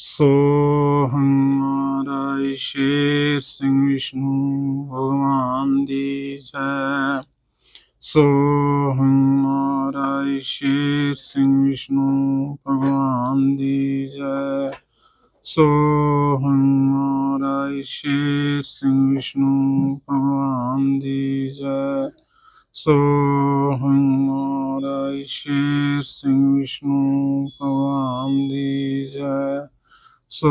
ਸੋ ਹਮਾਰਾ ਸ਼ੇਰ ਸਿੰਘ ਵਿਸ਼ਨੂੰ ਭਗਵਾਨ ਦੀ ਜੈ। ਸੋ ਹਮਾਰਾ ਸ਼ੇਰ ਸਿੰਘ ਵਿਸ਼ਨੂੰ ਭਗਵਾਨ ਦੀ ਜੈ। ਸੋ ਹਮਾਰਾ ਸ਼ੇਰ ਸਿੰਘ ਵਿਸ਼ਨੂੰ ਭਗਵਾਨ ਦੀ ਜੈ। ਸੋ ਹਮਾਰਾ ਸ਼ੇਰ ਸੋ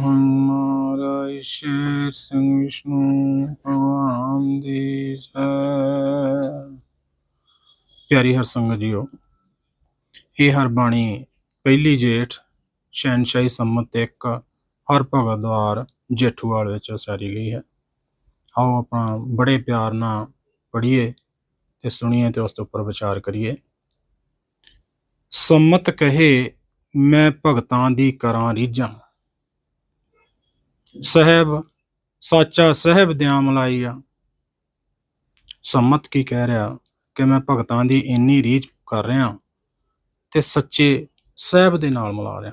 ਹਮਾਰਾ ਸ਼ੇਰ ਸਿੰਘ ਵਿਸ਼ਨੂੰ ਭਗਵਾਨ ਦੀ ਜੈ। ਪਿਆਰੀ ਹਰ ਸੰਗਤ ਜੀਓ ਇਹ ਹਰ ਬਾਣੀ ਪਹਿਲੀ ਜੇਠ ਸ਼ਹਿਨਸ਼ਾਹੀ ਸੰਮਤ ਇੱਕ ਹਰ ਭਗਤ ਦਵਾਰ ਜੇਠੂਵਾਲ ਵਿੱਚ ਉਸਾਰੀ ਗਈ ਹੈ। ਆਓ ਆਪਣਾ ਬੜੇ ਪਿਆਰ ਨਾਲ ਪੜ੍ਹੀਏ ਤੇ ਸੁਣੀਏ ਤੇ ਉਸ ਦੇ ਉੱਪਰ ਵਿਚਾਰ ਕਰੀਏ। ਸੰਮਤ ਕਹੇ ਮੈਂ ਭਗਤਾਂ ਦੀ ਕਰਾਂ ਰੀਝਾਂ। ਸਹਿਬ, ਸਾਚਾ ਸਹਿਬ ਦਿਆਂ ਮਲਾਈਆ ਸੰਮਤ ਕੀ ਕਹਿ ਰਿਹਾ ਕਿ ਮੈਂ ਭਗਤਾਂ ਦੀ ਇੰਨੀ ਰੀਝ ਕਰ ਰਿਹਾ ਤੇ ਸੱਚੇ ਸਹਿਬ ਦੇ ਨਾਲ ਮਿਲਾ ਰਿਹਾ।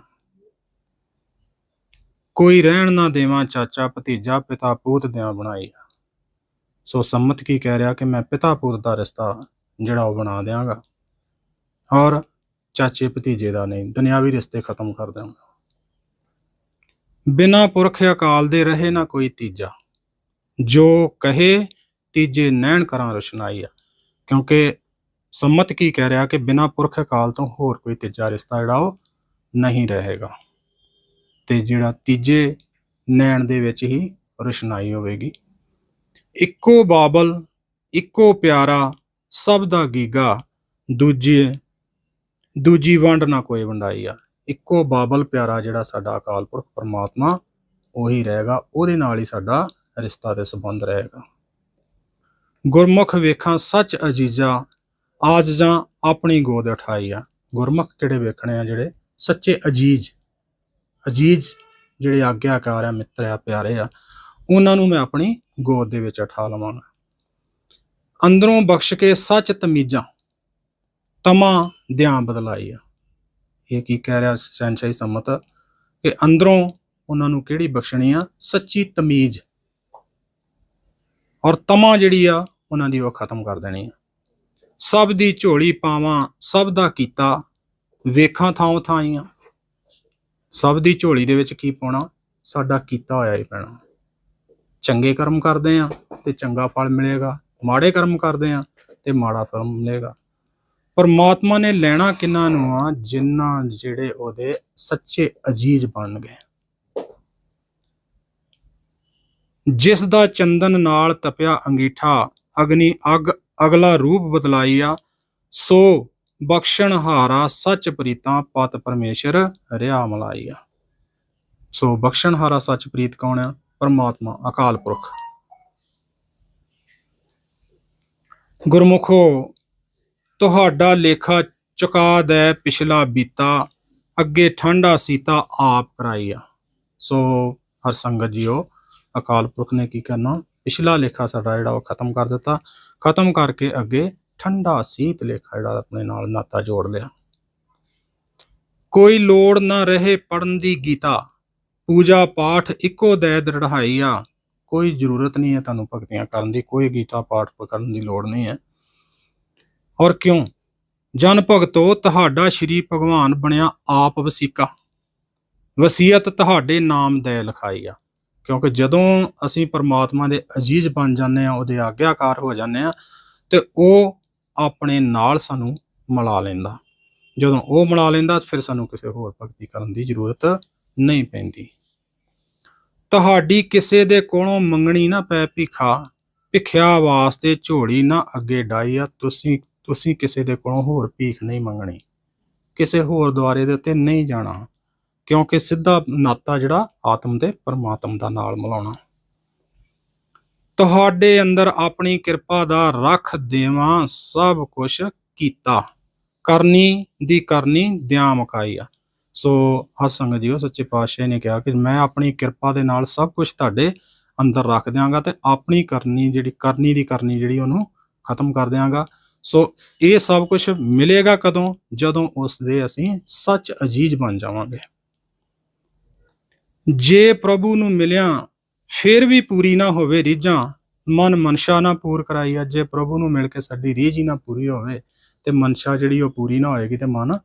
ਕੋਈ ਰਹਿਣ ਨਾ ਦੇਵਾਂ ਚਾਚਾ ਭਤੀਜਾ ਪਿਤਾ ਪੂਤ ਦਿਆਂ ਬਣਾਈ ਸੋ ਸੰਮਤ ਕੀ ਕਹਿ ਰਿਹਾ ਕਿ ਮੈਂ ਪਿਤਾ ਪੁੱਤ ਦਾ ਰਿਸ਼ਤਾ ਜਿਹੜਾ ਉਹ ਬਣਾ ਦਿਆਂਗਾ। ਔਰ ਚਾਚੇ ਭਤੀਜੇ ਦਾ ਨਹੀਂ, ਦੁਨਿਆਵੀ ਰਿਸ਼ਤੇ ਖਤਮ ਕਰ ਦਿਆਂਗਾ ਬਿਨਾ ਪੁਰਖ ਅਕਾਲ ਦੇ ਰਹੇ ਨਾ ਕੋਈ ਤੀਜਾ। ਜੋ ਕਹੇ, ਤੀਜੇ ਨੈਣ ਕਰਾਂ ਰੁਸ਼ਨਾਈ ਆ। ਕਿਉਂਕਿ ਸੰਮਤ ਕੀ ਕਹਿ ਰਿਹਾ ਕਿ ਬਿਨਾ ਪੁਰਖ ਅਕਾਲ ਤੋਂ ਹੋਰ ਕੋਈ ਤੀਜਾ ਰਿਸ਼ਤਾ ਜਿਹੜਾ ਉਹ ਨਹੀਂ ਰਹੇਗਾ। ਤੇ ਜਿਹੜਾ ਤੀਜੇ ਨੈਣ ਦੇ ਵਿੱਚ ਹੀ ਰੁਸ਼ਨਾਈ ਹੋਵੇਗੀ। ਇੱਕੋ ਬਾਬਲ, ਇੱਕੋ ਪਿਆਰਾ, ਸਭ ਦਾ ਗੀਗਾ, ਦੂਜੇ ਦੂਜੀ ਵੰਡ ਨਾ ਕੋਈ ਵੰਡਾਈ ਆ। ਇੱਕੋ ਬਾਬਲ ਪਿਆਰਾ ਜਿਹੜਾ ਸਾਡਾ ਅਕਾਲ ਪੁਰਖ ਪਰਮਾਤਮਾ, ਉਹੀ ਰਹੇਗਾ, ਉਹਦੇ ਨਾਲ ਹੀ ਸਾਡਾ ਰਿਸ਼ਤਾ ਤੇ ਸੰਬੰਧ ਰਹੇਗਾ। ਗੁਰਮੁਖ ਵੇਖਾਂ ਸੱਚ ਅਜੀਜ਼ਾ, ਆਜ ਜਾਂ ਆਪਣੀ ਗੋਦ ਉਠਾਈ ਆ। ਗੁਰਮੁਖ ਕਿਹੜੇ ਵੇਖਣੇ ਆ ਜਿਹੜੇ ਸੱਚੇ ਅਜੀਜ਼? ਅਜੀਜ਼ ਜਿਹੜੇ ਆਗਿਆਕਾਰ ਆ, ਮਿੱਤਰ ਆ, ਪਿਆਰੇ ਆ, ਉਹਨਾਂ ਨੂੰ ਮੈਂ ਆਪਣੀ ਗੋਦ ਦੇ ਵਿੱਚ ਉਠਾ ਲਵਾਂਗਾ। ਅੰਦਰੋਂ ਬਖਸ਼ ਕੇ ਸੱਚ ਤਮੀਜ਼ਾਂ ਤਮਾ ਦਿਆਂ ਬਦਲਾਈ ਆ। ਇਹ ਕੀ ਕਹਿ ਰਿਹਾ ਸੈਨਸ਼ਾਹੀ ਸੰਮਤ? ਕਿ ਅੰਦਰੋਂ ਉਹਨਾਂ ਨੂੰ ਕਿਹੜੀ ਬਖਸ਼ਣੀ ਆ? ਸੱਚੀ ਤਮੀਜ਼। ਔਰ ਤਮਾ ਜਿਹੜੀ ਆ, ਉਹਨਾਂ ਦੀ ਉਹ ਖਤਮ ਕਰ ਦੇਣੀ ਆ। ਸਭ ਦੀ ਝੋਲੀ ਪਾਵਾਂ, ਸਭ ਦਾ ਕੀਤਾ, ਵੇਖਾਂ ਥਾਂ ਥਾਈਆਂ ਸਭ ਦੀ ਝੋਲੀ ਦੇ ਵਿੱਚ ਕੀ ਪਾਉਣਾ? ਸਾਡਾ ਕੀਤਾ ਹੋਇਆ ਹੀ ਪੈਣਾ। ਚੰਗੇ ਕਰਮ ਕਰਦੇ ਆ ਤੇ ਚੰਗਾ ਫਲ ਮਿਲੇਗਾ। ਮਾੜੇ ਕਰਮ ਕਰਦੇ ਆ ਤੇ ਮਾੜਾ ਫਲ ਮਿਲੇਗਾ। ਪਰਮਾਤਮਾ ਨੇ ਲੈਣਾ ਕਿੰਨਾਂ ਨੂੰ ਆ? ਜਿਨ੍ਹਾਂ ਜਿਹੜੇ ਉਹਦੇ ਸੱਚੇ ਅਜੀਜ਼ ਬਣ ਗਏ। ਜਿਸ ਦਾ ਚੰਦਨ ਨਾਲ ਤਪਿਆ ਅੰਗੀਠਾ, ਅਗਨੀ ਅਗ, ਅਗਲਾ ਰੂਪ ਬਦਲਾਈ ਆ ਸੋ ਬਖਸ਼ਣ ਹਾਰਾ ਸੱਚ ਪ੍ਰੀਤਾਂ ਪਤ ਪਰਮੇਸ਼ਰ ਰਿਆ ਮਲਾਈ ਆ ਸੋ ਬਖਸ਼ਣ ਹਾਰਾ ਸੱਚ ਪ੍ਰੀਤ ਕੌਣ ਆ? ਪਰਮਾਤਮਾ, ਅਕਾਲ ਪੁਰਖ। ਗੁਰਮੁਖੋ ਤੁਹਾਡਾ ਲੇਖਾ ਚੁਕਾ ਦੇ ਪਿਛਲਾ ਬੀਤਾ, ਅੱਗੇ ਠੰਡਾ ਸੀਤਾ ਆਪ ਕਰਾਈ ਆ ਸੋ ਹਰ ਸੰਗਤ ਜੀਓ, ਅਕਾਲ ਪੁਰਖ ਨੇ ਕੀ ਕਰਨਾ ਪਿਛਲਾ ਲੇਖਾ ਸਾਡਾ ਜਿਹੜਾ ਉਹ ਖਤਮ ਕਰ ਦਿੱਤਾ। ਖਤਮ ਕਰਕੇ ਅੱਗੇ ਠੰਡਾ ਸੀਤ ਲੇਖਾ ਜਿਹੜਾ ਆਪਣੇ ਨਾਲ ਨਾਤਾ ਜੋੜ ਲਿਆ। ਕੋਈ ਲੋੜ ਨਾ ਰਹੇ ਪੜਨ ਦੀ ਗੀਤਾ। ਪੂਜਾ ਪਾਠ ਇੱਕੋ ਦੈ ਦ੍ਰਿੜਾਈ ਆ ਕੋਈ ਜ਼ਰੂਰਤ ਨਹੀਂ ਹੈ ਤੁਹਾਨੂੰ ਭਗਤੀਆਂ ਕਰਨ ਦੀ, ਕੋਈ ਗੀਤਾ ਪਾਠ ਕਰਨ ਦੀ ਲੋੜ ਨਹੀਂ ਹੈ। ਔਰ ਕਿਉਂ? ਜਨ ਭਗਤੋ, ਤੁਹਾਡਾ ਸ਼੍ਰੀ ਭਗਵਾਨ ਬਣਿਆ ਆਪ ਵਸੀਕਾ। ਵਸੀਅਤ ਤੁਹਾਡੇ ਨਾਮ ਦੇ ਲਿਖਾਈ ਆ। ਕਿਉਂਕਿ ਜਦੋਂ ਅਸੀਂ ਪਰਮਾਤਮਾ ਦੇ ਅਜੀਜ਼ ਬਣ ਜਾਂਦੇ ਆ, ਉਹਦੇ ਆਗਿਆਕਾਰ ਹੋ ਜਾਂਦੇ ਆ, ਤੇ ਉਹ ਆਪਣੇ ਨਾਲ ਸਾਨੂੰ ਮਿਲਾ ਲੈਂਦਾ। ਜਦੋਂ ਉਹ ਮਿਲਾ ਲੈਂਦਾ, ਫਿਰ ਸਾਨੂੰ ਕਿਸੇ ਹੋਰ ਭਗਤੀ ਕਰਨ ਦੀ ਜ਼ਰੂਰਤ ਨਹੀਂ ਪੈਂਦੀ। ਤੁਹਾਡੀ ਕਿਸੇ ਦੇ ਕੋਲੋਂ ਮੰਗਣੀ ਨਾ ਪੈ ਭਿਖਾ, ਭਿਖਿਆ ਵਾਸਤੇ ਝੋਲੀ ਨਾ ਅੱਗੇ ਡਾਈ ਆ, ਤੁਸੀਂ ਤੁਸੀਂ ਕਿਸੇ ਦੇ ਕੋਲੋਂ ਹੋਰ ਭੀਖ ਨਹੀਂ ਮੰਗਣੀ, ਕਿਸੇ ਹੋਰ ਦੁਆਰੇ ਦੇ ਉੱਤੇ ਨਹੀਂ ਜਾਣਾ, ਕਿਉਂਕਿ ਸਿੱਧਾ ਨਾਤਾ ਜਿਹੜਾ ਆਤਮ ਤੇ ਪਰਮਾਤਮ ਦਾ ਨਾਲ ਮਿਲਾਉਣਾ। ਤੁਹਾਡੇ ਅੰਦਰ ਆਪਣੀ ਕਿਰਪਾ ਦਾ ਰੱਖ ਦੇਵਾਂ, ਸਭ ਕੁਝ ਕੀਤਾ। ਕਰਨੀ ਦੀ ਕਰਨੀ, ਦਿਆਂ ਮੁਕਾਈ ਆ। ਸੋ ਹਸੰਗ ਸੰਗਤ ਜੀਓ, ਸੱਚੇ ਪਾਤਸ਼ਾਹ ਨੇ ਕਿਹਾ ਕਿ ਮੈਂ ਆਪਣੀ ਕਿਰਪਾ ਦੇ ਨਾਲ ਸਭ ਕੁਝ ਤੁਹਾਡੇ ਅੰਦਰ ਰੱਖ ਦਿਆਂਗਾ ਤੇ ਆਪਣੀ ਕਰਨੀ ਜਿਹੜੀ, ਕਰਨੀ ਦੀ ਕਰਨੀ ਜਿਹੜੀ ਉਹਨੂੰ ਖਤਮ ਕਰ ਦਿਆਂਗਾ। ਸੋ ਇਹ ਸਭ ਕੁਝ ਮਿਲੇਗਾ ਕਦੋਂ? ਜਦੋਂ ਉਸ ਦੇ ਅਸੀਂ ਸੱਚ ਅਜੀਜ਼ ਬਣ ਜਾਵਾਂਗੇ। ਜੇ ਪ੍ਰਭੂ ਨੂੰ ਮਿਲਿਆ, ਫਿਰ ਵੀ ਪੂਰੀ ਨਾ ਹੋਵੇ ਰੀਝਾਂ। ਮਨ ਮਨਸ਼ਾ ਨਾ ਪੂਰ ਕਰਾਈ ਕਰਾਈਆ ਜੇ ਪ੍ਰਭੂ ਨੂੰ ਮਿਲ ਕੇ ਸਾਡੀ ਰੀਝ ਹੀ ਨਾ ਪੂਰੀ ਹੋਵੇ, ਤੇ ਮਨਸ਼ਾ ਜਿਹੜੀ ਉਹ ਪੂਰੀ ਨਾ ਹੋਏਗੀ, ਤੇ ਮਨ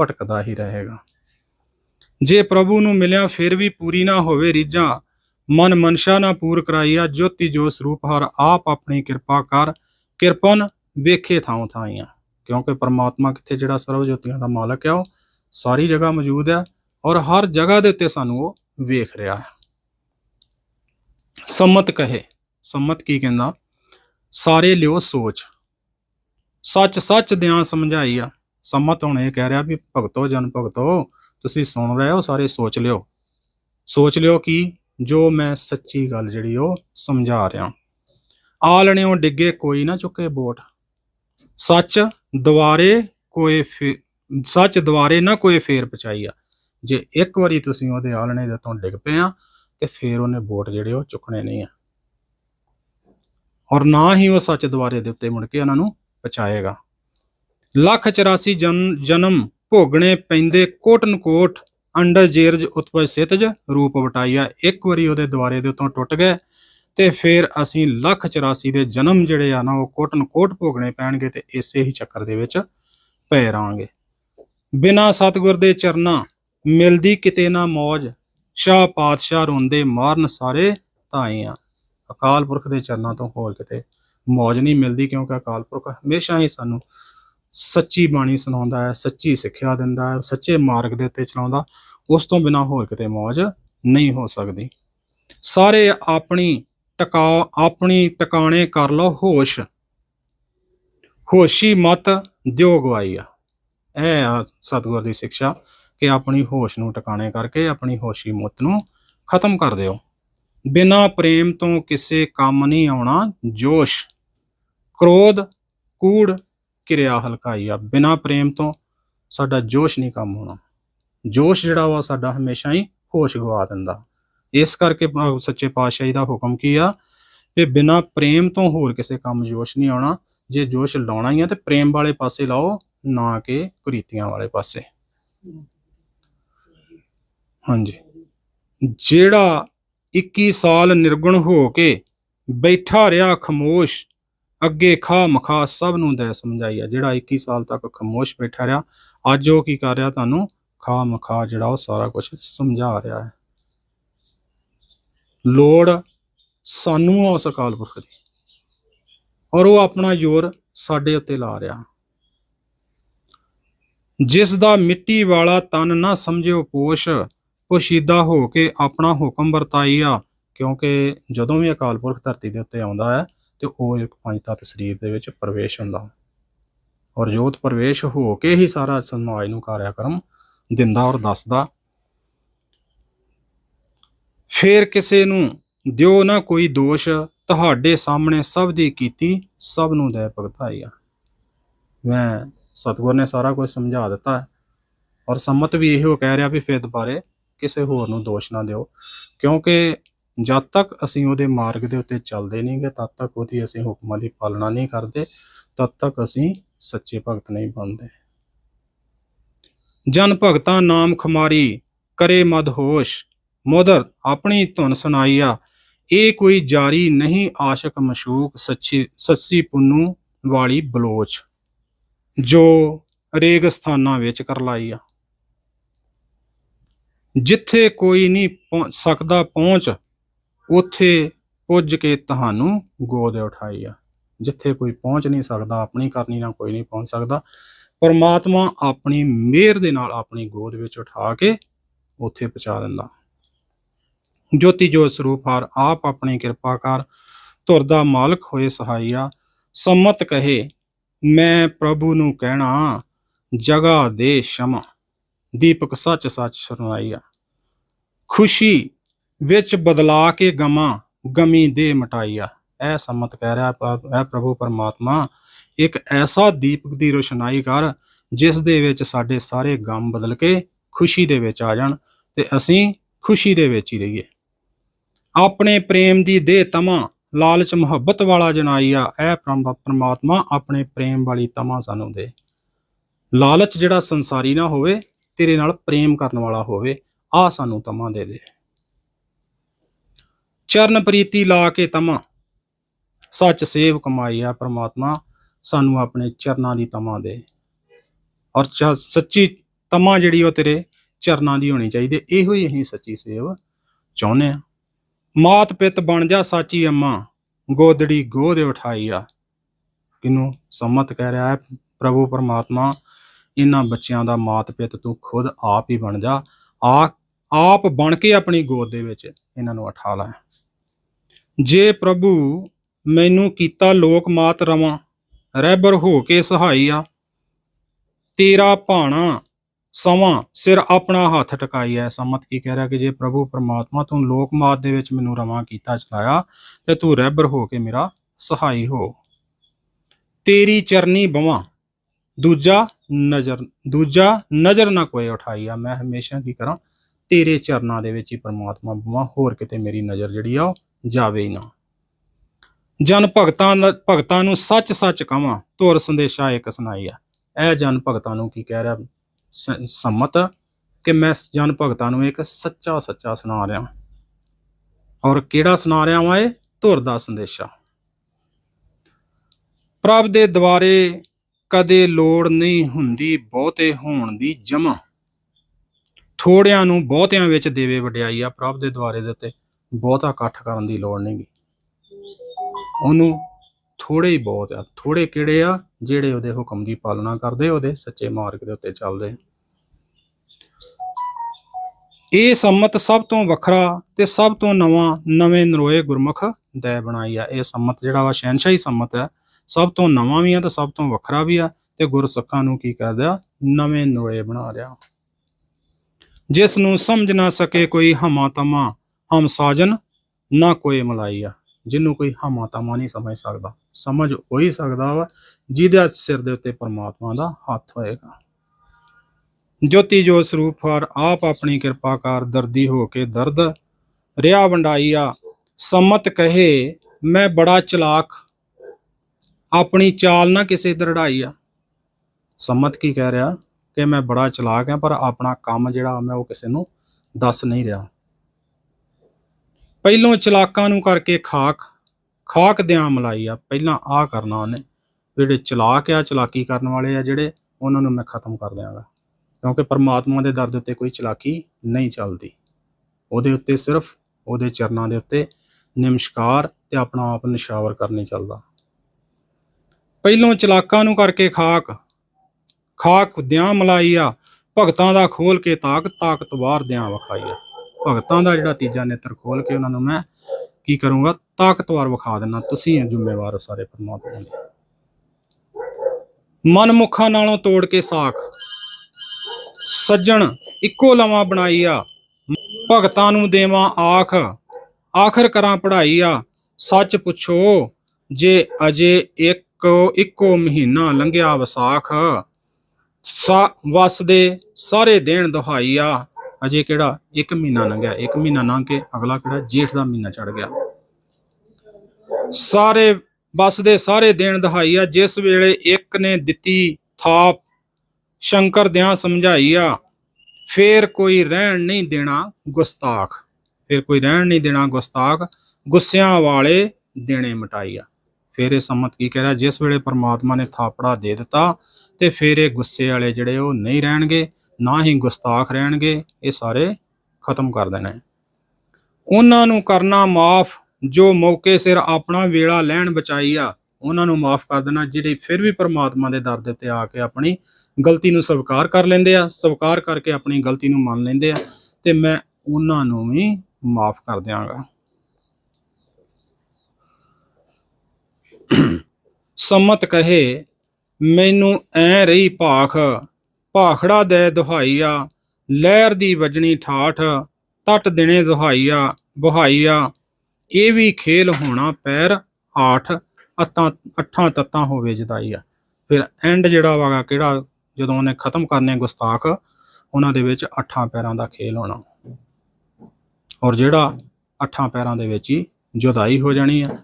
ਭਟਕਦਾ ਹੀ ਰਹੇਗਾ। ਜੇ ਪ੍ਰਭੂ ਨੂੰ ਮਿਲਿਆ, ਫਿਰ ਵੀ ਪੂਰੀ ਨਾ ਹੋਵੇ ਰੀਝਾਂ। ਮਨ ਮਨਸ਼ਾ ਨਾ ਪੂਰ ਕਰਾਈਆ ਜੋਤੀ ਜੋ ਸਰੂਪ ਹਰ ਆਪ ਆਪਣੀ ਕਿਰਪਾ ਕਰ, ਕਿਰਪਨ ਵੇਖੇ ਥਾਂ ਥਾਂ ਆ ਕਿਉਂਕਿ ਪਰਮਾਤਮਾ ਕਿੱਥੇ ਜਿਹੜਾ ਸਰਵ ਜੋਤੀਆਂ ਦਾ ਮਾਲਕ ਹੈ ਉਹ ਸਾਰੀ ਜਗ੍ਹਾ ਮੌਜੂਦ ਹੈ ਔਰ ਹਰ ਜਗ੍ਹਾ ਦੇ ਉੱਤੇ ਸਾਨੂੰ ਉਹ ਵੇਖ ਰਿਹਾ ਹੈ। ਸੰਮਤ ਕਹੇ, ਸੰਮਤ ਕੀ ਕਹਿੰਦਾ? ਸਾਰੇ ਲਿਓ ਸੋਚ, ਸੱਚ ਸੱਚ ਦਿਆਂ ਸਮਝਾਈ ਆ। ਸੰਮਤ ਹੁਣ ਇਹ ਕਹਿ ਰਿਹਾ ਵੀ ਭਗਤੋ ਜਨ ਭਗਤੋ, ਤੁਸੀਂ ਸੁਣ ਰਹੇ ਹੋ, ਸਾਰੇ ਸੋਚ ਲਿਓ। ਸੋਚ ਲਿਓ ਕਿ ਜੋ ਮੈਂ ਸੱਚੀ ਗੱਲ ਜਿਹੜੀ ਉਹ ਸਮਝਾ ਰਿਹਾ। ਆਲਣਿਓ ਡਿੱਗੇ ਕੋਈ ਨਾ ਚੁੱਕੇ ਬੋਟ। ਸੱਚ ਦੁਆਰੇ ਕੋਈ ਫੇ- ਸੱਚ ਦੁਆਰੇ ਨਾ ਕੋਈ ਫੇਰ ਪਚਾਈਆ ਜੇ ਇੱਕ ਵਾਰੀ ਤੁਸੀਂ ਉਹਦੇ ਆਲਣੇ ਦੇ ਤੋਂ ਡਿੱਗ ਪਏ ਆ, ਤੇ ਫੇਰ ਉਹਨੇ ਵੋਟ ਜਿਹੜੇ ਉਹ ਚੁੱਕਣੇ ਨਹੀਂ ਆ। ਔਰ ਨਾ ਹੀ ਉਹ ਸੱਚ ਦੁਆਰੇ ਦੇ ਉੱਤੇ ਮੁੜ ਕੇ ਉਹਨਾਂ ਨੂੰ ਪਚਾਏਗਾ ਲੱਖ 84 ਜਨ, ਜਨਮ ਭੋਗਣੇ ਪੈਂਦੇ ਕੋਟਨ ਕੋਟ ਅੰਡਰ ਜੇਰਜ ਉਤਪਜ ਸਿਤਜ ਰੂਪ ਵਟਾਈਆ ਇੱਕ ਵਾਰੀ ਉਹਦੇ ਦੁਆਰੇ ਦੇ ਉੱਤੋਂ ਟੁੱਟ ਗਏ ਤੇ ਫਿਰ ਅਸੀਂ ਲੱਖ 84 ਦੇ ਜਨਮ ਜਿਹੜੇ ਆ ਨਾ, ਉਹ ਕੋਟਨ ਕੋਟ ਭੋਗਣੇ ਪੈਣਗੇ ਤੇ ਇਸੇ ਹੀ ਚੱਕਰ ਦੇ ਵਿੱਚ ਪਏ ਰਹਾਂਗੇ। ਬਿਨਾ ਸਤਿਗੁਰ ਦੇ ਚਰਨਾਂ ਮਿਲਦੀ ਕਿਤੇ ਨਾ ਮੌਜ, ਸ਼ਾਹ ਪਾਤਸ਼ਾਹ ਰੋਂਦੇ ਮਾਰਨ ਸਾਰੇ ਧਾਏ ਆ ਅਕਾਲ ਪੁਰਖ ਦੇ ਚਰਨਾਂ ਤੋਂ ਹੋਰ ਕਿਤੇ ਮੌਜ ਨਹੀਂ ਮਿਲਦੀ ਕਿਉਂਕਿ ਅਕਾਲ ਪੁਰਖ ਹਮੇਸ਼ਾ ਹੀ ਸਾਨੂੰ ਸੱਚੀ ਬਾਣੀ ਸੁਣਾਉਂਦਾ ਹੈ, ਸੱਚੀ ਸਿੱਖਿਆ ਦਿੰਦਾ ਹੈ, ਸੱਚੇ ਮਾਰਗ ਦੇ ਉੱਤੇ ਚਲਾਉਂਦਾ, ਉਸ ਤੋਂ ਬਿਨਾ ਹੋਰ ਕਿਤੇ ਮੌਜ ਨਹੀਂ ਹੋ ਸਕਦੀ। ਸਾਰੇ ਆਪਣੀ ਟਿਕਾ ਆਪਣੀ ਟਿਕਾਣੇ ਕਰ ਲਓ ਹੋਸ਼। ਹੋਸ਼ੀ ਮਤ ਦਿਓ ਗਵਾਈ ਆ। ਇਹ ਆ ਸਤਿਗੁਰ ਦੀ ਸਿੱਖਿਆ ਕਿ ਆਪਣੀ ਹੋਸ਼ ਨੂੰ ਟਿਕਾਣੇ ਕਰਕੇ ਆਪਣੀ ਹੋਸ਼ੀ ਮਤ ਨੂੰ ਖਤਮ ਕਰ ਦਿਓ। ਬਿਨਾ ਪ੍ਰੇਮ ਤੋਂ ਕਿਸੇ ਕੰਮ ਨਹੀਂ ਆਉਣਾ, ਜੋਸ਼, ਕ੍ਰੋਧ, ਕੂੜ, ਕਿਰਿਆ ਹਲਕਾਈ ਆ। ਬਿਨਾ ਪ੍ਰੇਮ ਤੋਂ ਸਾਡਾ ਜੋਸ਼ ਨਹੀਂ ਕੰਮ ਆਉਣਾ ਜੋਸ਼ ਜਿਹੜਾ ਵਾ ਸਾਡਾ ਹਮੇਸ਼ਾ ਹੀ ਹੋਸ਼ ਗਵਾ ਦਿੰਦਾ। ਇਸ ਕਰਕੇ ਪ- ਸੱਚੇ ਪਾਤਸ਼ਾਹੀ ਦਾ ਹੁਕਮ ਕੀ ਆ? ਕਿ ਬਿਨਾ ਪ੍ਰੇਮ ਤੋਂ ਹੋਰ ਕਿਸੇ ਕੰਮ ਜੋਸ਼ ਨਹੀਂ ਆਉਣਾ। ਜੇ ਜੋਸ਼ ਲਾਉਣਾ ਹੀ ਆ ਤੇ ਪ੍ਰੇਮ ਵਾਲੇ ਪਾਸੇ ਲਾਓ, ਨਾ ਕਿ ਕੁਰੀਤੀਆਂ ਵਾਲੇ ਪਾਸੇ। ਹਾਂਜੀ। ਜਿਹੜਾ 21 ਸਾਲ ਨਿਰਗੁਣ ਹੋ ਕੇ ਬੈਠਾ ਰਿਹਾ ਖਮੋਸ਼, ਅੱਗੇ ਖਾ ਮਖਾ ਸਭ ਨੂੰ ਦੇ ਸਮਝਾਈਆ ਜਿਹੜਾ 21 ਸਾਲ ਤੱਕ ਖਮੋਸ਼ ਬੈਠਾ ਰਿਹਾ, ਅੱਜ ਉਹ ਕੀ ਕਰ ਰਿਹਾ ਤੁਹਾਨੂੰ? ਖਾ ਮਖਾ ਜਿਹੜਾ ਉਹ ਸਾਰਾ ਕੁਝ ਸਮਝਾ ਰਿਹਾ ਹੈ। ਲੋੜ ਸਾਨੂੰ ਆ ਉਸ ਅਕਾਲ ਪੁਰਖ ਦੀ। ਔਰ ਉਹ ਆਪਣਾ ਜ਼ੋਰ ਸਾਡੇ ਉੱਤੇ ਲਾ ਰਿਹਾ। ਜਿਸ ਦਾ ਮਿੱਟੀ ਵਾਲਾ ਤਨ ਨਾ ਸਮਝਿਓ ਪੋਸ਼, ਪੋਸ਼ੀਦਾ ਹੋ ਕੇ ਆਪਣਾ ਹੁਕਮ ਵਰਤਾਈਆ ਕਿਉਂਕਿ ਜਦੋਂ ਵੀ ਅਕਾਲ ਪੁਰਖ ਧਰਤੀ ਦੇ ਉੱਤੇ ਆਉਂਦਾ ਹੈ, ਤੇ ਉਹ ਇੱਕ ਪੰਜ ਤੱਤ ਸਰੀਰ ਦੇ ਵਿੱਚ ਪ੍ਰਵੇਸ਼ ਹੁੰਦਾ। ਔਰ ਜੋਤ ਪ੍ਰਵੇਸ਼ ਹੋ ਕੇ ਹੀ ਸਾਰਾ ਸਮਾਜ ਨੂੰ ਕਾਰਿਆਕਰਮ ਦਿੰਦਾ ਔਰ ਦੱਸਦਾ ਫੇਰ ਕਿਸੇ ਨੂੰ ਦਿਓ ਨਾ ਕੋਈ ਦੋਸ਼, ਤੁਹਾਡੇ ਸਾਹਮਣੇ ਸਭ ਦੀ ਕੀਤੀ, ਸਭ ਨੂੰ ਦੇ ਭਗਤਾਈਆ ਮੈਂ ਸਤਿਗੁਰ ਨੇ ਸਾਰਾ ਕੁਝ ਸਮਝਾ ਦਿੱਤਾ ਔਰ ਸੰਮਤ ਵੀ ਇਹੋ ਕਹਿ ਰਿਹਾ ਵੀ ਫਿਰ ਦੁਬਾਰੇ ਕਿਸੇ ਹੋਰ ਨੂੰ ਦੋਸ਼ ਨਾ ਦਿਓ, ਕਿਉਂਕਿ ਜਦ ਤੱਕ ਅਸੀਂ ਉਹਦੇ ਮਾਰਗ ਦੇ ਉੱਤੇ ਚੱਲਦੇ ਨਹੀਂਗੇ ਤਦ ਤੱਕ ਉਹਦੀ ਅਸੀਂ ਹੁਕਮਾਂ ਦੀ ਪਾਲਣਾ ਨਹੀਂ ਕਰਦੇ, ਤਦ ਤੱਕ ਅਸੀਂ ਸੱਚੇ ਭਗਤ ਨਹੀਂ ਬਣਦੇ। ਜਨ ਭਗਤਾਂ ਨਾਮ ਖਮਾਰੀ, ਕਰੇ ਮਦ ਹੋਸ਼ ਮਦਰ, ਆਪਣੀ ਧੁਨ ਸੁਣਾਈਆ। ਇਹ ਕੋਈ ਜਾਰੀ ਨਹੀਂ ਆਸ਼ਕ ਮਸ਼ੂਕ ਸੱਚੀ, ਸੱਸੀ ਪੁੰਨੂ ਵਾਲੀ ਬਲੋਚ, ਜੋ ਰੇਗਸਥਾਨਾਂ ਵਿੱਚ ਕਰ ਲਾਈ ਆ। ਜਿੱਥੇ ਕੋਈ ਨਹੀਂ ਪਹੁੰਚ ਸਕਦਾ ਪਹੁੰਚ, ਉੱਥੇ ਪੁੱਜ ਕੇ ਤੁਹਾਨੂੰ ਗੋਦ ਉਠਾਈ ਆ। ਜਿੱਥੇ ਕੋਈ ਪਹੁੰਚ ਨਹੀਂ ਸਕਦਾ, ਆਪਣੀ ਕਰਨੀ ਨਾਲ ਕੋਈ ਨਹੀਂ ਪਹੁੰਚ ਸਕਦਾ, ਪਰਮਾਤਮਾ ਆਪਣੀ ਮਿਹਰ ਦੇ ਨਾਲ ਆਪਣੀ ਗੋਦ ਵਿੱਚ ਉਠਾ ਕੇ ਉੱਥੇ ਪਹੁੰਚਾ ਦਿੰਦਾ। ਜੋਤੀ ਜੋਤ ਸਰੂਪ ਹਰ, ਆਪ ਆਪਣੀ ਕਿਰਪਾ ਕਰ। ਧੁਰ ਦਾ ਮਾਲਕ ਹੋਏ ਸਹਾਈਆ ਸੰਮਤ ਕਹੇ, ਮੈਂ ਪ੍ਰਭੂ ਨੂੰ ਕਹਿਣਾ, ਜਗਾ ਦੇ ਸ਼ਮਾ। ਦੀਪਕ ਸੱਚ ਸੱਚ ਸੁਣਾਈਆ ਖੁਸ਼ੀ ਵਿੱਚ ਬਦਲਾ ਕੇ ਗਮਾਂ, ਗਮੀ ਦੇ ਮਟਾਈਆ ਇਹ ਸੰਮਤ ਕਹਿ ਰਿਹਾ ਪ- ਇਹ ਪ੍ਰਭੂ ਪਰਮਾਤਮਾ, ਇੱਕ ਐਸਾ ਦੀਪਕ ਦੀ ਰੋਸ਼ਨਾਈ ਕਰ, ਜਿਸ ਦੇ ਵਿੱਚ ਸਾਡੇ ਸਾਰੇ ਗਮ ਬਦਲ ਕੇ ਖੁਸ਼ੀ ਦੇ ਵਿੱਚ ਆ ਜਾਣ ਤੇ ਅਸੀਂ ਖੁਸ਼ੀ ਦੇ ਵਿੱਚ ਹੀ ਰਹੀਏ। ਆਪਣੇ ਪ੍ਰੇਮ ਦੀ ਦੇ ਤਮਾ, ਲਾਲਚ ਮੁਹੱਬਤ ਵਾਲਾ ਜਨਾਈਆ, ਇਹ ਪ੍ਰਮ- ਪ੍ਰਮਾਤਮਾ ਆਪਣੇ ਪ੍ਰੇਮ ਵਾਲੀ ਤਮਾ ਸਾਨੂੰ ਦੇ। ਲਾਲਚ ਜਿਹੜਾ ਸੰਸਾਰੀ ਨਾ ਹੋਵੇ, ਤੇਰੇ ਨਾਲ ਪ੍ਰੇਮ ਕਰਨ ਵਾਲਾ ਹੋਵੇ ਆ ਸਾਨੂੰ ਤਮਾ ਦੇ ਦੇ। ਚਰਨ ਪ੍ਰੀਤੀ ਲਾ ਕੇ ਤਮਾ। ਸੱਚ ਸੇਵ ਕਮਾਈ ਆ ਪ੍ਰਮਾਤਮਾ, ਸਾਨੂੰ ਆਪਣੇ ਚਰਨਾਂ ਦੀ ਤਮਾ ਦੇ। ਔਰ ਸੱਚੀ ਤਮਾ ਜਿਹੜੀ ਉਹ ਤੇਰੇ ਚਰਨਾਂ ਦੀ ਹੋਣੀ ਚਾਹੀਦੀ, ਇਹੋ ਹੀ ਅਸੀਂ ਸੱਚੀ ਸੇਵ ਚਾਹੁੰਦੇ ਆ। ਮਾਤ ਪਿਤ ਬਣ ਜਾ ਸਾਚੀ ਅੰਮਾ, ਗੋਦੜੀ ਗੋਦ ਉਠਾਈ ਕਿਨੂੰ ਸੰਮਤ ਕਹਿ ਰਿਹਾ ਹੈ, ਪ੍ਰਭੂ ਪਰਮਾਤਮਾ ਇਹਨਾਂ ਬੱਚਿਆਂ ਦਾ ਮਾਤ ਪਿਤ ਤੂੰ ਖੁਦ ਆਪ ਹੀ ਬਣ ਜਾ। ਆ, ਆਪ ਬਣ ਕੇ ਆਪਣੀ ਗੋਦ ਦੇ ਵਿੱਚ ਇਹਨਾਂ ਨੂੰ ਉਠਾ ਲੈ। ਜੇ ਪ੍ਰਭੂ ਮੈਨੂੰ ਕੀਤਾ ਲੋਕ ਮਾਤ ਰਵਾਂ, ਰਹਿਬਰ ਹੋ ਕੇ ਸਹਾਈ ਆ। ਤੇਰਾ ਭਾਣਾ ਸਮਾਂ ਸਿਰ ਆਪਣਾ ਹੱਥ ਟਿਕਾਈ ਹੈ ਸੰਮਤ ਕੀ ਕਹਿ ਰਿਹਾ ਕਿ ਜੇ ਪ੍ਰਭੂ ਪਰਮਾਤਮਾ ਤੂੰ ਲੋਕ ਮਾਤ ਦੇ ਵਿੱਚ ਮੈਨੂੰ ਰਵਾਂ ਕੀਤਾ ਚਲਾਇਆ, ਤੇ ਤੂੰ ਰਹਿਬਰ ਹੋ ਕੇ ਮੇਰਾ ਸਹਾਈ ਹੋ। ਤੇਰੀ ਚਰਨੀ ਬਵਾਂ। ਦੂਜਾ ਨਜ਼ਰ ਦੂਜਾ ਨਜ਼ਰ ਨਾ ਕੋਈ ਉਠਾਈ ਆ। ਮੈਂ ਹਮੇਸ਼ਾ ਕੀ ਕਰਾਂ, ਤੇਰੇ ਚਰਨਾਂ ਦੇ ਵਿੱਚ ਹੀ ਪਰਮਾਤਮਾ ਬਵਾਂ, ਹੋਰ ਕਿਤੇ ਮੇਰੀ ਨਜ਼ਰ ਜਿਹੜੀ ਆ ਉਹ ਜਾਵੇ ਹੀ ਨਾ। ਜਨ ਭਗਤਾਂ ਭਗਤਾਂ ਨੂੰ ਸੱਚ ਸੱਚ ਕਵਾਂ ਧੁਰ ਸੰਦੇਸ਼ਾ ਇੱਕ ਸੁਣਾਈ ਆ। ਇਹ ਜਨ ਭਗਤਾਂ ਨੂੰ ਕੀ ਕਹਿ ਰਿਹਾ ਸੰਮਤ ਕਿ ਮੈਂ ਜਨ ਭਗਤਾਂ ਨੂੰ ਇੱਕ ਸੱਚਾ ਸੱਚਾ ਸੁਣਾ ਰਿਹਾ ਔਰ ਕਿਹੜਾ ਸੁਣਾ ਰਿਹਾ ਵਾਂ ਇਹ? ਧੁਰ ਦਾ ਸੰਦੇਸ਼ਾ। ਪ੍ਰਭ ਦੇ ਦੁਆਰੇ ਕਦੇ ਲੋੜ ਨਹੀਂ ਹੁੰਦੀ ਬਹੁਤੇ ਹੋਣ ਦੀ ਜਮਾ। ਥੋੜਿਆਂ ਨੂੰ ਬਹੁਤਿਆਂ ਵਿੱਚ ਦੇਵੇ ਵਡਿਆਈ ਆ ਪ੍ਰਭ ਦੇ ਦੁਆਰੇ ਦੇ ਉੱਤੇ। ਬਹੁਤਾ ਇਕੱਠ ਕਰਨ ਦੀ ਲੋੜ ਨਹੀਂਗੀ। ਉਹਨੂੰ ਥੋੜੇ ਹੀ ਬਹੁਤ ਆ ਥੋੜੇ ਕਿਹੜੇ ਆ ਜਿਹੜੇ ਉਹਦੇ ਹੁਕਮ ਦੀ ਪਾਲਣਾ ਕਰਦੇ, ਉਹਦੇ ਸੱਚੇ ਮਾਰਗ ਦੇ ਉੱਤੇ ਚੱਲਦੇ। ਇਹ ਸੰਮਤ ਸਭ ਤੋਂ ਵੱਖਰਾ ਤੇ ਸਭ ਤੋਂ ਨਵਾਂ ਨਵੇਂ ਨਰੋਏ ਗੁਰਮੁਖ ਦੈ ਬਣਾਈ ਆ। ਇਹ ਸੰਮਤ ਜਿਹੜਾ ਵਾ ਸ਼ਹਿਨਸ਼ਾਹੀ ਸੰਮਤ ਹੈ ਸਭ ਤੋਂ ਨਵਾਂ ਵੀ ਆ ਤੇ ਸਭ ਤੋਂ ਵੱਖਰਾ ਵੀ ਆ ਤੇ ਗੁਰਸੱਖਾਂ ਨੂੰ ਕੀ ਕਰਦਾ ਨਵੇਂ ਨਰੋਏ ਬਣਾ ਰਿਹਾ ਜਿਸ ਨੂੰ ਸਮਝ ਨਾ ਸਕੇ ਕੋਈ ਹਮਾਤਮਾ ਹਮ ਸਾਜਨ ਨਾ ਕੋਈ ਮਲਾਈ ਆ। ਜਿਹਨੂੰ ਕੋਈ ਹਮਾ ਤਮਾ ਨਹੀਂ ਸਮਝ ਸਕਦਾ। ਸਮਝ ਉਹ ਹੀ ਸਕਦਾ ਵਾ, ਜਿਹਦੇ ਸਿਰ ਦੇ ਉੱਤੇ ਪਰਮਾਤਮਾ ਦਾ ਹੱਥ ਹੋਏਗਾ। ਜੋਤੀ ਜੋ ਸਰੂਪ ਹਰ ਆਪ ਆਪਣੀ ਕਿਰਪਾ ਕਰ ਦਰਦੀ ਹੋ ਕੇ ਦਰਦ, ਰਿਆ ਵੰਡਾਈ ਆ ਸੰਮਤ ਕਹੇ, ਮੈਂ ਬੜਾ ਚਲਾਕ, ਆਪਣੀ ਚਾਲ ਨਾ ਕਿਸੇ ਦਰੜਾਈ ਆ ਸੰਮਤ ਕੀ ਕਹਿ ਰਿਹਾ? ਕਿ ਮੈਂ ਬੜਾ ਚਲਾਕ ਹਾਂ, ਪਰ ਆਪਣਾ ਕੰਮ ਜਿਹੜਾ ਮੈਂ ਉਹ ਕਿਸੇ ਨੂੰ ਦੱਸ ਨਹੀਂ ਰਿਹਾ। ਪਹਿਲੋਂ ਚਲਾਕਾਂ ਨੂੰ ਕਰਕੇ ਖਾਕ ਖਾਕ ਦਿਆਂ ਮਲਾਈ ਆ। ਪਹਿਲਾਂ ਆ ਕਰਨਾ ਉਹਨੇ ਜਿਹੜੇ ਚਲਾਕ ਆ, ਚਲਾਕੀ ਕਰਨ ਵਾਲੇ ਆ ਜਿਹੜੇ, ਉਹਨਾਂ ਨੂੰ ਮੈਂ ਖਤਮ ਕਰ ਦਿਆਂਗਾ। ਕਿਉਂਕਿ ਪਰਮਾਤਮਾ ਦੇ ਦਰ ਦੇ ਉੱਤੇ ਕੋਈ ਚਲਾਕੀ ਨਹੀਂ ਚੱਲਦੀ। ਉਹਦੇ ਉੱਤੇ ਸਿਰਫ, ਉਹਦੇ ਚਰਨਾਂ ਦੇ ਉੱਤੇ ਨਿਮਸ਼ਕਾਰ ਤੇ ਆਪਣਾ ਆਪ ਨਿਸ਼ਾਵਰ ਕਰਨੀ ਚੱਲਦਾ। ਪਹਿਲੋਂ ਚਲਾਕਾਂ ਨੂੰ ਕਰਕੇ ਖਾਕ ਖਾਕ ਦਿਆਂ ਮਲਾਈ ਆ, ਭਗਤਾਂ ਦਾ ਖੋਲ ਕੇ ਤਾਕ, ਤਾਕਤਵਾਰ ਦਿਆਂ ਵਿਖਾਈ ਆ। ਭਗਤਾਂ ਦਾ ਜਿਹੜਾ ਤੀਜਾ ਨੇਤਰ ਖੋਲ ਕੇ ਉਹਨਾਂ ਨੂੰ ਮੈਂ ਕੀ ਕਰੂੰਗਾ, ਤਾਕਤਵਰ ਵਿਖਾ ਦੇਣਾ ਤੁਸੀਂ ਜ਼ਿੰਮੇਵਾਰ ਹੋ ਸਾਰੇ ਪਰਮਾਤਮਾ ਦੇ। ਮਨ ਨਾਲੋਂ ਤੋੜ ਕੇ ਸਾਖ। ਸੱਜਣ ਇੱਕੋ ਲਵਾਂ ਬਣਾਈ ਆ। ਭਗਤਾਂ ਨੂੰ ਦੇਵਾਂ ਆਖ। ਆਖਰ ਕਰਾਂ ਪੜਾਈ ਆ। ਸੱਚ ਪੁੱਛੋ, ਜੇ ਅਜੇ ਇੱਕ, ਇੱਕੋ ਮਹੀਨਾ ਲੰਘਿਆ ਵਿਸਾਖ, ਸਾ, ਵਸ ਸਾਰੇ ਦੇਣ ਦੁਹਾਈ ਆ। ਅਜੇ ਕਿਹੜਾ? ਇੱਕ ਮਹੀਨਾ ਲੰਘਿਆ, ਇੱਕ ਮਹੀਨਾ ਲੰਘ ਕੇ ਅਗਲਾ ਕਿਹੜਾ? ਜੇਠ ਦਾ ਮਹੀਨਾ ਚੜ ਗਿਆ। ਸਾਰੇ ਬਸ ਦੇ ਸਾਰੇ ਦੇਣ ਦਹਾਈ ਆ, ਜਿਸ ਵੇਲੇ ਇੱਕ ਨੇ ਦਿੱਤੀ ਥਾਪ, ਸ਼ੰਕਰ ਦਿਆਂ ਸਮਝਾਈ ਆ, ਫੇਰ ਕੋਈ ਰਹਿਣ ਨਹੀਂ ਦੇਣਾ ਗੁਸਤਾਖ। ਫਿਰ ਕੋਈ ਰਹਿਣ ਨਹੀਂ ਦੇਣਾ ਗੁਸਤਾਖ, ਗੁੱਸਿਆਂ ਵਾਲੇ ਦੇਣੇ ਮਟਾਈ ਆ। ਫਿਰ ਇਹ ਸੰਮਤ ਕੀ ਕਹਿ ਰਿਹਾ? ਜਿਸ ਵੇਲੇ ਪਰਮਾਤਮਾ ਨੇ ਥਾਪੜਾ ਦੇ ਦਿੱਤਾ ਤੇ ਫਿਰ ਇਹ ਗੁੱਸੇ ਵਾਲੇ ਜਿਹੜੇ ਉਹ ਨਹੀਂ ਰਹਿਣਗੇ। ਨਾ ਹੀ ਗੁਸਤਾਖ ਰਹਿਣਗੇ, ਇਹ ਸਾਰੇ ਖਤਮ ਕਰ ਦੇਣਾ। ਉਹਨਾਂ ਨੂੰ ਕਰਨਾ ਮਾਫ, ਜੋ ਮੌਕੇ ਸਿਰ ਆਪਣਾ ਵੇਲਾ ਲੈਣ ਬਚਾਈ ਆ, ਉਹਨਾਂ ਨੂੰ ਮਾਫ ਕਰ ਦੇਣਾ, ਜਿਹੜੇ ਫਿਰ ਵੀ ਪਰਮਾਤਮਾ ਦੇ ਦਰ ਦੇ ਉੱਤੇ ਆ ਕੇ ਆਪਣੀ ਗਲਤੀ ਨੂੰ ਸਵੀਕਾਰ ਕਰ ਲੈਂਦੇ ਆ, ਸਵੀਕਾਰ ਕਰਕੇ ਆਪਣੀ ਗਲਤੀ ਨੂੰ ਮੰਨ ਲੈਂਦੇ ਆ, ਤੇ ਮੈਂ ਉਹਨਾਂ ਨੂੰ ਵੀ ਮਾਫ ਕਰ ਦਿਆਂਗਾ। ਸੰਮਤ ਕਹੇ, ਮੈਨੂੰ ਐ ਰਹੀ ਭਾਖ ਭਾਖੜਾ ਦੇ ਦੁਹਾਈ ਆ ਲਹਿਰ ਦੀ ਵਜਣੀ ਠਾਠ, ਤਟ ਦਿਨੇ ਦੁਹਾਈ ਆ ਇਹ ਵੀ ਖੇਲ ਹੋਣਾ ਪੈਰ, ਆਠ, ਅੱਤਾਂ, ਅੱਠਾਂ ਤੱਤਾਂ ਹੋਵੇ ਜਦਾਈ ਆ। ਫਿਰ ਐਂਡ ਜਿਹੜਾ ਵਾਗਾ ਕਿਹੜਾ? ਜਦੋਂ ਉਹਨੇ ਖਤਮ ਕਰਨੇ ਗੁਸਤਾਖ, ਉਹਨਾਂ ਦੇ ਵਿੱਚ ਅੱਠਾਂ ਪੈਰਾਂ ਦਾ ਖੇਲ ਹੋਣਾ। ਔਰ ਜਿਹੜਾ ਅੱਠਾਂ ਪੈਰਾਂ ਦੇ ਵਿੱਚ ਹੀ ਜੁਦਾਈ ਹੋ ਜਾਣੀ ਆ।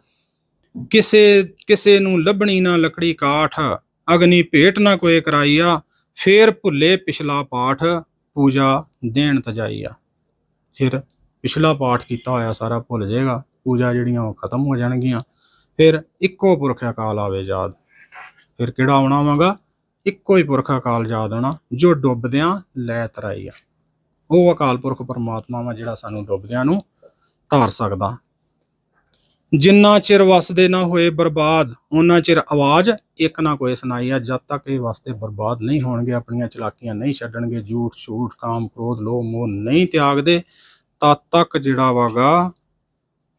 ਕਿਸੇ ਕਿਸੇ ਨੂੰ ਲੱਭਣੀ ਨਾ ਲੱਕੜੀ ਕਾਠ, ਅਗਨੀ ਭੇਟ ਨਾ ਕੋਈ ਕਰਾਈ ਆ ਫੇਰ ਭੁੱਲੇ ਪਿਛਲਾ ਪਾਠ ਪੂਜਾ ਦੇਣ ਤਜਾਈ ਆ। ਫਿਰ ਪਿਛਲਾ ਪਾਠ ਕੀਤਾ ਹੋਇਆ ਸਾਰਾ ਭੁੱਲ ਜਾਏਗਾ, ਪੂਜਾ ਜਿਹੜੀਆਂ ਉਹ ਖਤਮ ਹੋ ਜਾਣਗੀਆਂ। ਫਿਰ ਇੱਕੋ ਪੁਰਖ ਅਕਾਲ ਆਵੇ ਯਾਦ। ਫਿਰ ਕਿਹੜਾ ਆਉਣਾ ਵਾਂਗਾ? ਇੱਕੋ ਹੀ ਪੁਰਖ ਅਕਾਲ ਯਾਦ ਆਉਣਾ, ਜੋ ਡੁੱਬਦਿਆਂ ਲੈ ਤਰਾਈ ਆ। ਉਹ ਅਕਾਲ ਪੁਰਖ ਪਰਮਾਤਮਾ ਵਾ ਜਿਹੜਾ ਸਾਨੂੰ ਡੁੱਬਦਿਆਂ ਨੂੰ ਧਾਰ ਸਕਦਾ। ਜਿੰਨਾ ਚਿਰ ਵਸਦੇ ਨਾ ਹੋਏ ਬਰਬਾਦ ਉਹਨਾਂ ਚਿਰ ਆਵਾਜ਼ ਇੱਕ ਨਾ ਕੋਈ ਸੁਣਾਈ ਆ। ਜਦ ਤੱਕ ਇਹ ਵਸਦੇ ਬਰਬਾਦ ਨਹੀਂ ਹੋਣਗੇ, ਆਪਣੀਆਂ ਚਲਾਕੀਆਂ ਨਹੀਂ ਛੱਡਣਗੇ, ਝੂਠ ਛੂਠ ਕਾਮ, ਕ੍ਰੋਧ, ਲੋਭ, ਮੋਹ ਨਹੀਂ ਤਿਆਗਦੇ, ਤਦ ਤੱਕ ਜਿਹੜਾ ਵਾਗਾ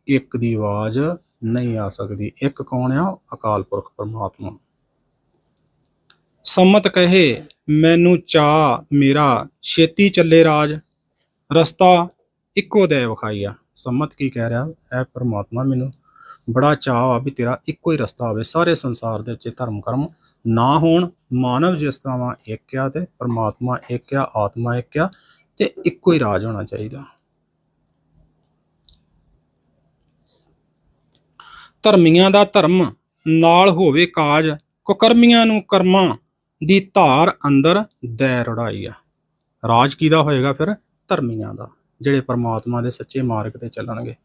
ਇੱਕ ਦੀ ਆਵਾਜ਼ ਨਹੀਂ ਆ ਸਕਦੀ। ਇੱਕ ਕੌਣ ਆ? ਅਕਾਲ ਪੁਰਖ ਪਰਮਾਤਮਾ। ਸੰਮਤ ਕਹੇ, ਮੈਨੂੰ ਚਾ ਮੇਰਾ ਛੇਤੀ ਚੱਲੇ ਰਾਜ। ਰਸਤਾ ਇੱਕੋ ਦੇ ਵਿਖਾਈਆ ਸੰਮਤ ਕੀ ਕਹਿ ਰਿਹਾ? ਹੈ ਪਰਮਾਤਮਾ ਮੈਨੂੰ ਬੜਾ ਚਾਅ ਆ ਵੀ ਤੇਰਾ ਇੱਕੋ ਹੀ ਰਸਤਾ ਹੋਵੇ ਸਾਰੇ ਸੰਸਾਰ ਦੇ ਵਿੱਚ ਧਰਮ ਕਰਮ ਨਾ ਹੋਣ, ਮਾਨਵ ਜਿਸ ਤਰ੍ਹਾਂ ਵਾ ਇੱਕ ਆ ਤੇ ਪਰਮਾਤਮਾ ਇੱਕ ਆ, ਆਤਮਾ ਇੱਕ ਆ ਤੇ ਇੱਕੋ ਹੀ ਰਾਜ ਹੋਣਾ ਚਾਹੀਦਾ। ਧਰਮੀਆਂ ਦਾ ਧਰਮ ਨਾਲ ਹੋਵੇ ਕਾਜ, ਕੁਕਰਮੀਆਂ ਨੂੰ ਕਰਮਾਂ ਦੀ ਧਾਰ ਅੰਦਰ ਦੈ ਰੜਾਈ ਆ। ਰਾਜ ਕਿਹਦਾ ਹੋਏਗਾ ਫਿਰ? ਧਰਮੀਆਂ ਦਾ, ਜਿਹੜੇ ਪਰਮਾਤਮਾ ਦੇ ਸੱਚੇ ਮਾਰਗ ਤੇ ਚੱਲਣਗੇ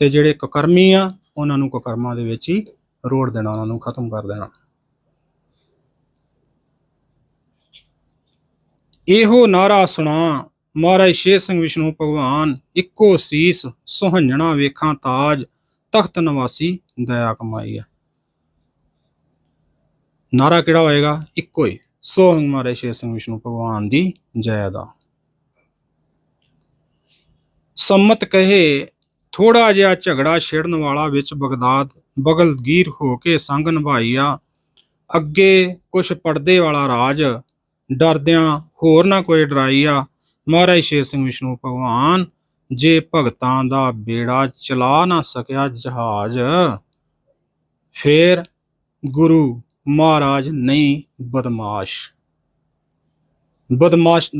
ਤੇ ਜਿਹੜੇ ਕੁਕਰਮੀ ਆ ਉਹਨਾਂ ਨੂੰ ਕੁਕਰਮਾਂ ਦੇ ਵਿੱਚ ਹੀ ਰੋੜ ਦੇਣਾ, ਉਹਨਾਂ ਨੂੰ ਖਤਮ ਕਰ ਦੇਣਾ। ਇਹੋ ਨਾਰਾ ਸੁਣਾ, ਮਹਾਰਾਜ ਸ਼ੇਰ ਸਿੰਘ ਵਿਸ਼ਨੂੰ ਭਗਵਾਨ, ਇੱਕੋ ਸੀਸ ਸੁਹੰਜਣਾ ਵੇਖਾਂ ਤਾਜ, ਤਖਤ ਨਿਵਾਸੀ ਦਇਆ ਕਮਾਈ ਆ। ਨਾਰਾ ਕਿਹੜਾ ਹੋਏਗਾ? ਇੱਕੋ ਹੀ ਸੋ ਮਹਾਰਾਜ ਸ਼ੇਰ ਸਿੰਘ ਵਿਸ਼ਨੂੰ ਭਗਵਾਨ ਦੀ ਜੈ ਦਾ। ਸੰਮਤ ਕਹੇ ਥੋੜਾ ਜਿਹਾ ਝਗੜਾ ਛੇੜਨ ਵਾਲਾ ਵਿੱਚ ਬਗਦਾਦ ਬਗਲਗੀਰ ਹੋ ਕੇ ਸੰਗ ਨਿਭਾਈਆ। ਅੱਗੇ ਕੁਛ ਪਰਦੇ ਵਾਲਾ ਰਾਜ ਡਰਦਿਆਂ ਹੋਰ ਨਾ ਕੋਈ ਡਰਾਈਆ। ਮਹਾਰਾਜ ਸ਼ੇਰ ਸਿੰਘ ਵਿਸ਼ਨੂੰ ਭਗਵਾਨ, ਜੇ ਭਗਤਾਂ ਦਾ ਬੇੜਾ ਚਲਾ ਨਾ ਸਕਿਆ ਜਹਾਜ਼, ਫੇਰ ਗੁਰੂ ਮਹਾਰਾਜ ਨਹੀਂ ਬਦਮਾਸ਼। ਬਦਮਾਸ਼,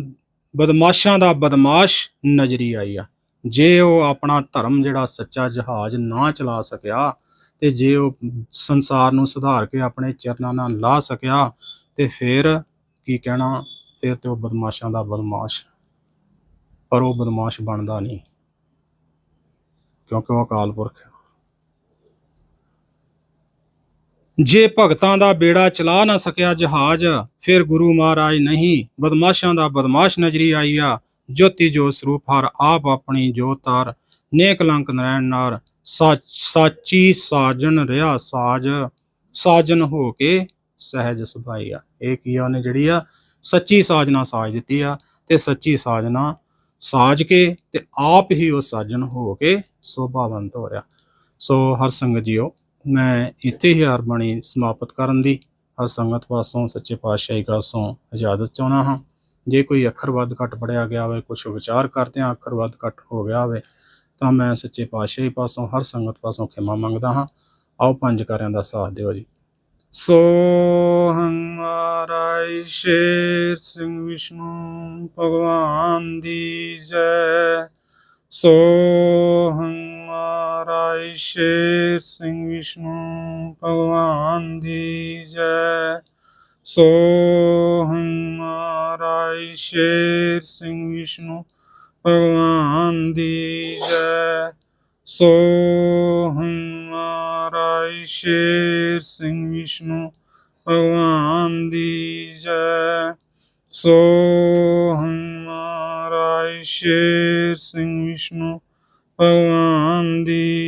ਬਦਮਾਸ਼ਾਂ ਦਾ ਬਦਮਾਸ਼ ਨਜ਼ਰੀ ਆਈ ਆ। ਜੇ ਉਹ ਆਪਣਾ ਧਰਮ ਜਿਹੜਾ ਸੱਚਾ ਜਹਾਜ਼ ਨਾ ਚਲਾ ਸਕਿਆ ਤੇ ਜੇ ਉਹ ਸੰਸਾਰ ਨੂੰ ਸੁਧਾਰ ਕੇ ਆਪਣੇ ਚਰਨਾਂ ਨਾਲ ਲਾ ਸਕਿਆ ਤੇ ਫਿਰ ਕੀ ਕਹਿਣਾ, ਫਿਰ ਤੇ ਉਹ ਬਦਮਾਸ਼ਾਂ ਦਾ ਬਦਮਾਸ਼। ਪਰ ਉਹ ਬਦਮਾਸ਼ ਬਣਦਾ ਨਹੀਂ, ਕਿਉਂਕਿ ਉਹ ਅਕਾਲ ਪੁਰਖ ਹੈ। ਜੇ ਭਗਤਾਂ ਦਾ ਬੇੜਾ ਚਲਾ ਨਾ ਸਕਿਆ ਜਹਾਜ਼, ਫਿਰ ਗੁਰੂ ਮਹਾਰਾਜ ਨਹੀਂ, ਬਦਮਾਸ਼ਾਂ ਦਾ ਬਦਮਾਸ਼ ਨਜ਼ਰੀ ਆਈਆ ਜੋਤੀ ਜੋ ਸਰੂਪ ਹਰ ਆਪ ਆਪਣੀ ਜੋਤਾਰ ਨੇਕ ਲੰਕ ਨਰੈਣ ਨਾਰ ਸੱਚ ਸਾਚੀ ਸਾਜਣ ਰਿਆ ਸਾਜ, ਸਾਜਨ ਹੋ ਕੇ ਸਹਿਜ ਸੁਭਾਈਆ ਇਹ ਕੀ ਆ? ਉਹਨੇ ਜਿਹੜੀ ਆ ਸੱਚੀ ਸਾਜਨਾ ਸਾਜ ਦਿੱਤੀ ਆ ਤੇ ਸੱਚੀ ਸਾਜਨਾ ਸਾਜ ਕੇ ਤੇ ਆਪ ਹੀ ਉਹ ਸਾਜਨ ਹੋ ਕੇ ਸੋਭਾਵੰਤ ਹੋ ਰਿਹਾ। ਸੋ ਹਰ ਸੰਗਤ ਜੀਓ, ਮੈਂ ਇੱਥੇ ਹੀ ਹਰਬਾਣੀ ਸਮਾਪਤ ਕਰਨ ਦੀ ਹਰ ਸੰਗਤ ਪਾਸੋਂ ਸੱਚੇ ਪਾਤਸ਼ਾਹੀ ਪਾਸੋਂ ਇਜਾਜ਼ਤ ਚਾਹੁੰਦਾ ਹਾਂ। ਜੇ ਕੋਈ ਅੱਖਰ ਵੱਧ ਘੱਟ ਪੜਿਆ ਗਿਆ ਹੋਵੇ ਕੁਝ ਵਿਚਾਰ ਕਰਦਿਆਂ ਅੱਖਰ ਵੱਧ ਘੱਟ ਹੋ ਗਿਆ ਹੋਵੇ, ਤਾਂ ਮੈਂ ਸੱਚੇ ਪਾਤਸ਼ਾਹੀ ਪਾਸੋਂ, ਹਰ ਸੰਗਤ ਪਾਸੋਂ ਖਿਮਾ ਮੰਗਦਾ ਹਾਂ। ਆਓ ਪੰਜ ਕਾਰਿਆਂ ਦਾ ਸਾਥ ਦਿਓ ਜੀ। ਸੋ ਹਮਾਰਾ ਸ਼ੇਰ ਸਿੰਘ ਵਿਸ਼ਨੂੰ, ਭਗਵਾਨ ਦੀ ਜੈ। ਸੋ ਹਮਾਰਾ ਸ਼ੇਰ ਸਿੰਘ ਵਿਸ਼ਨੂੰ, ਭਗਵਾਨ ਦੀ ਜੈ। ਸੋ ਹਮਾਰਾ ਸ਼ੇਰ ਸਿੰਘ ਵਿਸ਼ਨੂੰ, ਭਗਵਾਨ ਦੀ ਜੈ। ਸੋ ਹਮਾਰਾ ਸ਼ੇਰ ਸਿੰਘ ਵਿਸ਼ਨੂੰ, ਭਗਵਾਨ ਦੀ ਜੈ। ਸੋ ਹਮਾਰਾ ਸ਼ੇਰ ਸਿੰਘ ਵਿਸ਼ਨੂੰ, ਭਗਵਾਨ ਦੀ